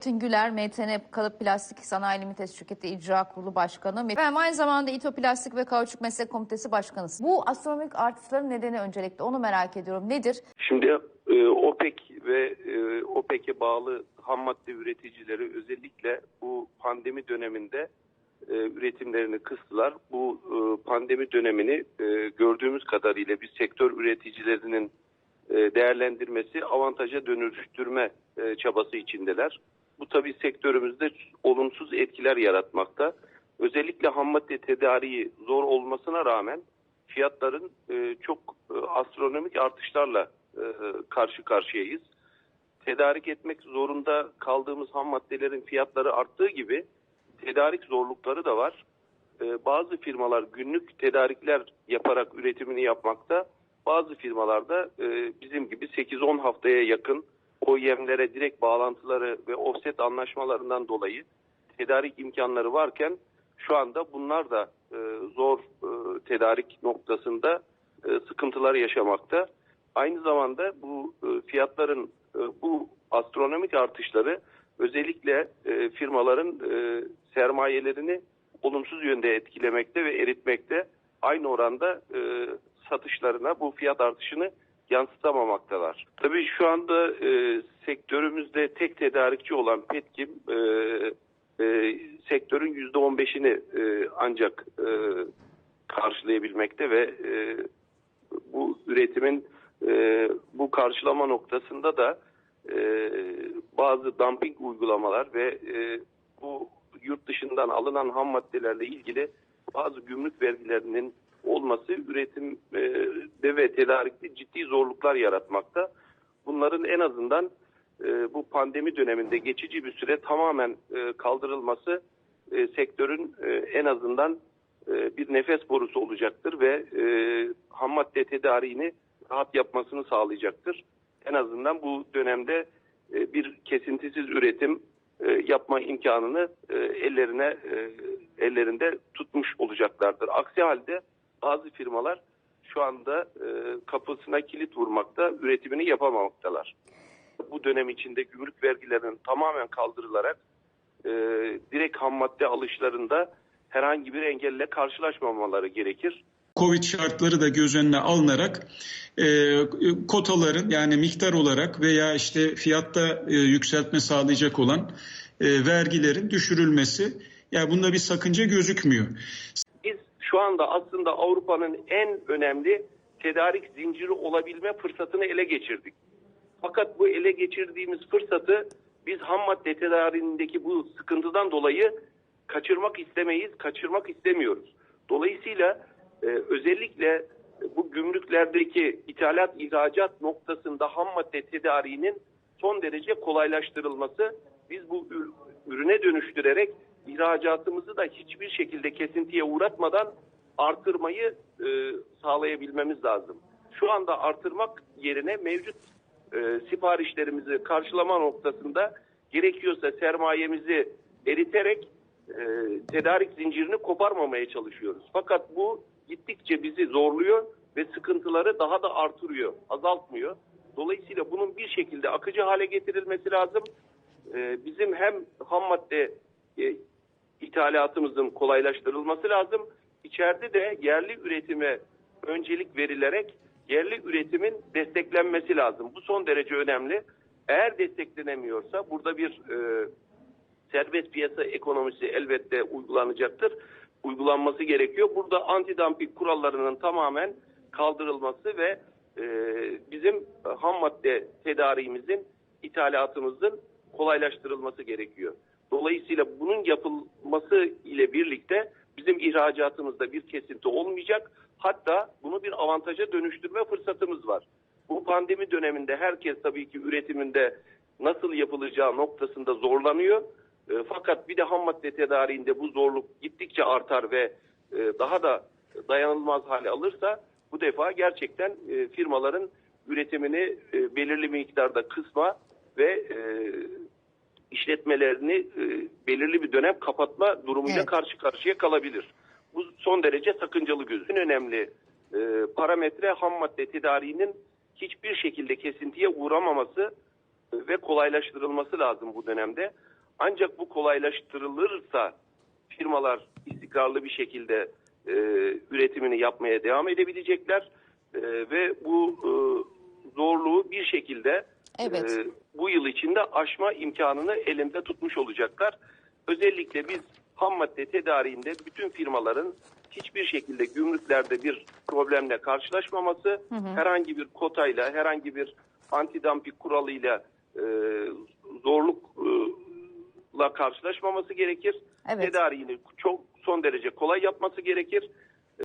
Metin Güler, MTN Kalıp Plastik Sanayi Limited Şirketi İcra Kurulu Başkanı. Efendim aynı zamanda İTO Plastik ve Kauçuk Meslek Komitesi Başkanısınız. Bu astronomik artışların nedeni öncelikle onu merak ediyorum. Nedir? Şimdi e, OPEC ve e, OPEC'e bağlı ham madde üreticileri özellikle bu pandemi döneminde e, üretimlerini kıstılar. Bu pandemi dönemini gördüğümüz kadarıyla bir sektör üreticilerinin değerlendirmesi avantaja dönüştürme çabası içindeler. Bu tabii sektörümüzde olumsuz etkiler yaratmakta. Özellikle ham madde tedariği zor olmasına rağmen fiyatların e, çok e, astronomik artışlarla e, karşı karşıyayız. Tedarik etmek zorunda kaldığımız ham maddelerin fiyatları arttığı gibi tedarik zorlukları da var. E, bazı firmalar günlük tedarikler yaparak üretimini yapmakta. Bazı firmalarda e, bizim gibi 8-10 haftaya yakın OEM'lere direkt bağlantıları ve offset anlaşmalarından dolayı tedarik imkanları varken şu anda bunlar da e, zor e, tedarik noktasında e, sıkıntılar yaşamakta. Aynı zamanda bu e, fiyatların e, bu astronomik artışları özellikle e, firmaların e, sermayelerini olumsuz yönde etkilemekte ve eritmekte. Aynı oranda e, satışlarına bu fiyat artışını yansıtamamaktalar. Tabii şu anda e, sektörümüzde tek tedarikçi olan Petkim e, e, sektörün %15'ini e, ancak e, karşılayabilmekte ve e, bu üretimin e, bu karşılama noktasında da e, bazı dumping uygulamalar ve e, bu yurt dışından alınan ham maddelerle ilgili bazı gümrük vergilerinin olması üretimde ve tedarikte ciddi zorluklar yaratmakta. Bunların en azından e, bu pandemi döneminde geçici bir süre tamamen e, kaldırılması e, sektörün e, en azından e, bir nefes borusu olacaktır ve e, ham madde tedariğini rahat yapmasını sağlayacaktır. En azından bu dönemde e, bir kesintisiz üretim e, yapma imkanını e, ellerine e, ellerinde tutmuş olacaklardır. Aksi halde bazı firmalar şu anda e, kapısına kilit vurmakta, üretimini yapamamaktalar. Bu dönem içinde gümrük vergilerinin tamamen kaldırılarak e, direkt ham madde alışlarında herhangi bir engelle karşılaşmamaları gerekir. Covid şartları da göz önüne alınarak e, kotaların yani miktar olarak veya işte fiyatta e, yükseltme sağlayacak olan e, vergilerin düşürülmesi yani bunda bir sakınca gözükmüyor. Şu anda aslında Avrupa'nın en önemli tedarik zinciri olabilme fırsatını ele geçirdik. Fakat bu ele geçirdiğimiz fırsatı biz ham madde tedariğindeki bu sıkıntıdan dolayı kaçırmak istemeyiz, kaçırmak istemiyoruz. Dolayısıyla e, özellikle bu gümrüklerdeki ithalat ihracat noktasında ham madde tedariğinin son derece kolaylaştırılması biz bu ürüne dönüştürerek ihracatımızı da hiçbir şekilde kesintiye uğratmadan artırmayı e, sağlayabilmemiz lazım. Şu anda artırmak yerine mevcut e, siparişlerimizi karşılama noktasında gerekiyorsa sermayemizi eriterek e, tedarik zincirini koparmamaya çalışıyoruz. Fakat bu gittikçe bizi zorluyor ve sıkıntıları daha da artırıyor, azaltmıyor. Dolayısıyla bunun bir şekilde akıcı hale getirilmesi lazım. E, bizim hem ham madde e, ithalatımızın kolaylaştırılması lazım. İçeride de yerli üretime öncelik verilerek yerli üretimin desteklenmesi lazım. Bu son derece önemli. Eğer desteklenemiyorsa burada bir e, serbest piyasa ekonomisi elbette uygulanacaktır. Uygulanması gerekiyor. Burada antidumping kurallarının tamamen kaldırılması ve e, bizim ham madde tedariğimizin, ithalatımızın kolaylaştırılması gerekiyor. Dolayısıyla bunun yapılması ile birlikte bizim ihracatımızda bir kesinti olmayacak. Hatta bunu bir avantaja dönüştürme fırsatımız var. Bu pandemi döneminde herkes tabii ki üretiminde nasıl yapılacağı noktasında zorlanıyor. E, fakat bir de ham madde tedariğinde bu zorluk gittikçe artar ve e, daha da dayanılmaz hale alırsa bu defa gerçekten e, firmaların üretimini e, belirli miktarda kısma ve e, işletmelerini e, belirli bir dönem kapatma durumuyla Evet. karşı karşıya kalabilir. Bu son derece sakıncalı gözü. En önemli e, parametre ham madde tedariğinin hiçbir şekilde kesintiye uğramaması e, ve kolaylaştırılması lazım bu dönemde. Ancak bu kolaylaştırılırsa firmalar istikrarlı bir şekilde e, üretimini yapmaya devam edebilecekler E, ve bu e, zorluğu bir şekilde Evet. e, bu yıl içinde aşma imkanını elinde tutmuş olacaklar. Özellikle biz ham madde tedariğinde bütün firmaların hiçbir şekilde gümrüklerde bir problemle karşılaşmaması, herhangi bir kotayla, herhangi bir antidamping kuralıyla e, zorlukla karşılaşmaması gerekir. Evet. Tedariğini çok son derece kolay yapması gerekir